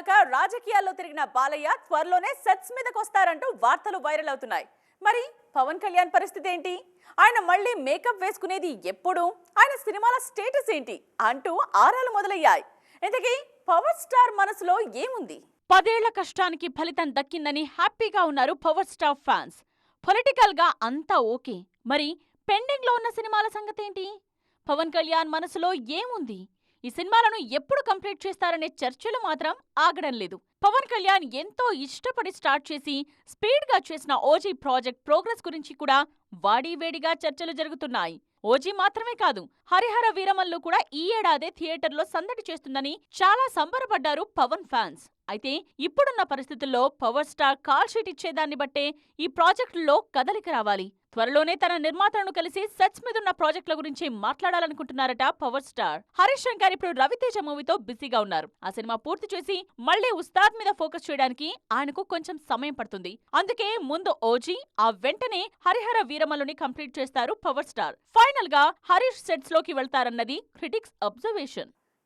కాక రాజకీయాల్లో తిరిగిన బాలయ్య త్వరలోనే సెట్స్ మీదకి వస్తారంటూ వార్తలు వైరల్ అవుతున్నాయి. మరి పవన్ కళ్యాణ్ పరిస్థితి ఏంటి? ఆయన మళ్ళీ మేకప్ వేసుకునేది ఎప్పుడు? ఆయన సినిమాల స్టేటస్ ఏంటి? అంటూ ఆరాలు మొదలయ్యాయి. ఇంతకీ పవర్ స్టార్ మనసులో ఏముంది? పదేళ్ళ కష్టానికి ఫలితం దక్కిందని హ్యాపీగా ఉన్నారు పవర్ స్టార్ ఫ్యాన్స్. పొలిటికల్గా అంతా ఓకే. మరి పెండింగ్లో ఉన్న సినిమాల సంగతేంటి? పవన్ కళ్యాణ్ మనసులో ఏముంది? ఈ సినిమాలను ఎప్పుడు కంప్లీట్ చేస్తారనే చర్చలు మాత్రం ఆగడం లేదు. పవన్ కళ్యాణ్ ఎంతో ఇష్టపడి స్టార్ట్ చేసి స్పీడ్గా చేసిన ఓజీ ప్రాజెక్ట్ ప్రోగ్రెస్ గురించి కూడా వాడీవేడిగా చర్చలు జరుగుతున్నాయి. ఓజీ మాత్రమే కాదు హరిహర వీరమల్లు కూడా ఈ ఏడాదే థియేటర్లో సందడి చేస్తుందని చాలా సంబరపడ్డారు పవన్ ఫ్యాన్స్. అయితే ఇప్పుడున్న పరిస్థితుల్లో పవర్ స్టార్ కాల్ షీట్ ఇచ్చేదాన్ని బట్టే ఈ ప్రాజెక్టుల్లో కదలిక రావాలి. త్వరలోనే తన నిర్మాతలను కలిసి సెట్స్ మీదున్న ప్రాజెక్టుల గురించి మాట్లాడాలనుకుంటున్నారట పవర్ స్టార్. హరీష్ శంకర్ ఇప్పుడు రవితేజ మూవీతో బిజీగా ఉన్నారు. ఆ సినిమా పూర్తి చేసి మళ్ళీ ఉస్తాద్ మీద ఫోకస్ చేయడానికి ఆయనకు కొంచెం సమయం పడుతుంది. అందుకే ముందు ఓజీ ఆ వెంటనే హరిహర వీరమల్లుని కంప్లీట్ చేస్తారు పవర్ స్టార్. ఫైనల్గా హరీష్ సెట్స్లోకి వెళ్తారన్నది క్రిటిక్స్ అబ్జర్వేషన్.